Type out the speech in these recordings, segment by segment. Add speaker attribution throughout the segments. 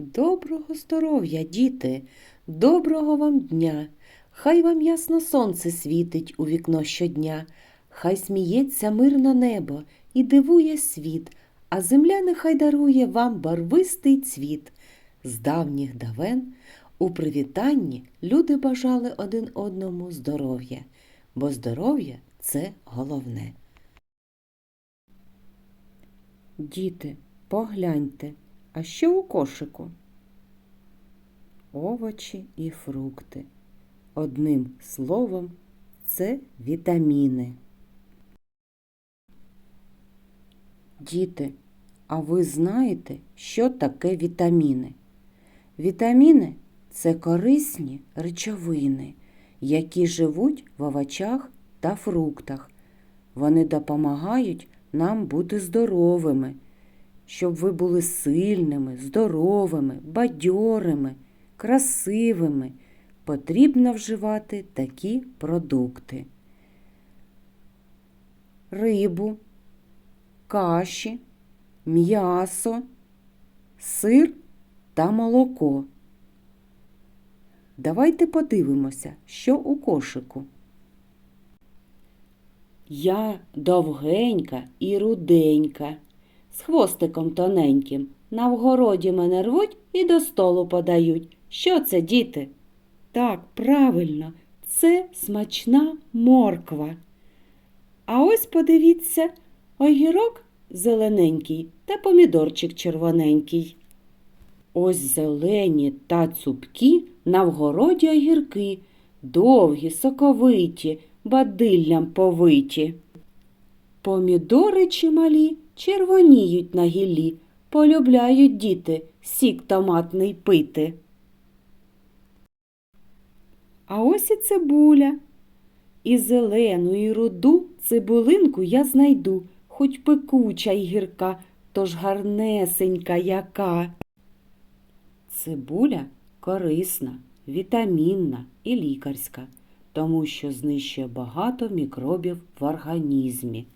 Speaker 1: Доброго здоров'я, діти, доброго вам дня. Хай вам ясно сонце світить у вікно щодня, хай сміється мирно небо і дивує світ, а земля нехай дарує вам барвистий цвіт. З давніх давен у привітанні люди бажали один одному здоров'я, бо здоров'я це головне. Діти, погляньте, а що у кошику? Овочі і фрукти. Одним словом, це вітаміни. Діти, а ви знаєте, що таке вітаміни? Вітаміни це корисні речовини, які живуть в овочах та фруктах. Вони допомагають нам бути здоровими, щоб ви були сильними, здоровими, бадьорими, красивими. Потрібно вживати такі продукти: рибу, каші, м'ясо, сир та молоко. Давайте подивимося, що у кошику. Я довгенька і руденька, з хвостиком тоненьким. На вгороді мене рвуть і до столу подають. Що це, діти? Так, правильно, це смачна морква. А ось подивіться, огірок зелененький та помідорчик червоненький. Ось зелені та цупкі на вгороді огірки, довгі, соковиті, бадиллям повиті. Помідори чималі червоніють на гіллі, полюбляють діти сік томатний пити. А ось і цибуля. І зелену, і руду цибулинку я знайду, хоч пекуча й гірка, тож гарнесенька яка. Цибуля корисна, вітамінна і лікарська, тому що знищує багато мікробів в організмі.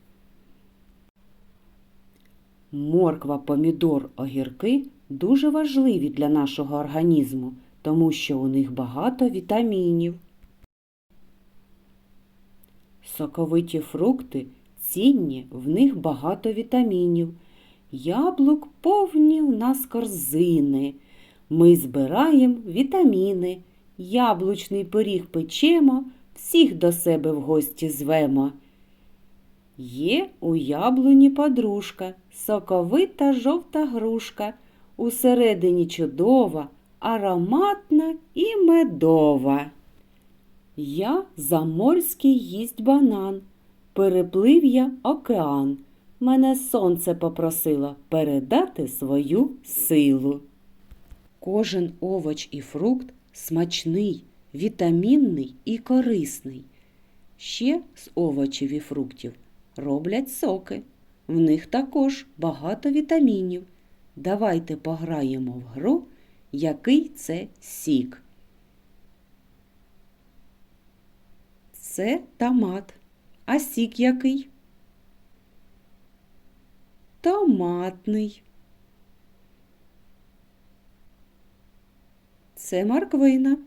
Speaker 1: Морква, помідор, огірки дуже важливі для нашого організму, тому що у них багато вітамінів. Соковиті фрукти цінні, в них багато вітамінів. Яблук повні в нас корзини. Ми збираємо вітаміни. Яблучний пиріг печемо, всіх до себе в гості звемо. Є у яблуні подружка, соковита жовта грушка, усередині чудова, ароматна і медова. Я заморський їсть банан, переплив я океан. Мене сонце попросило передати свою силу. Кожен овоч і фрукт смачний, вітамінний і корисний. Ще з овочів і фруктів роблять соки. В них також багато вітамінів. Давайте пограємо в гру, який це сік. Це томат. А сік який? Томатний. Це морквина.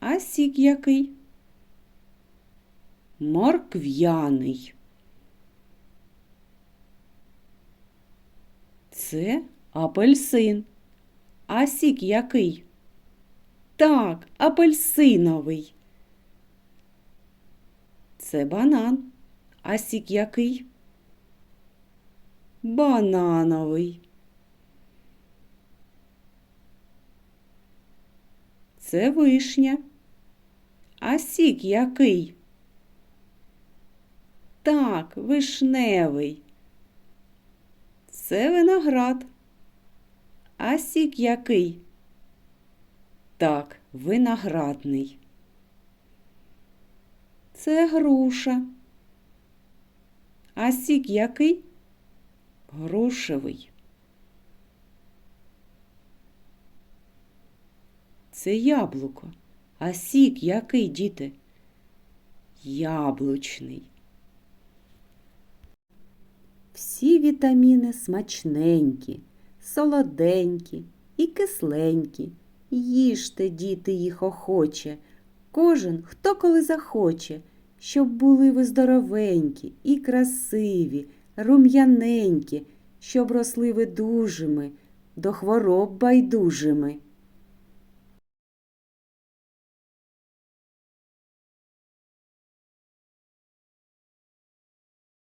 Speaker 1: А сік який? Моркв'яний. Це апельсин. А сік який? Так, апельсиновий. Це банан. А сік який? Банановий. Це вишня. А сік який? Так, вишневий. Це виноград. А сік який? Так, виноградний. Це груша. А сік який? Грушевий. Це яблуко. А сік який, діти? Яблучний. Вітаміни смачненькі, солоденькі і кисленькі. Їжте, діти, їх охоче, кожен, хто коли захоче, щоб були ви здоровенькі і красиві, рум'яненькі, щоб росли ви дужими, до хвороб байдужими.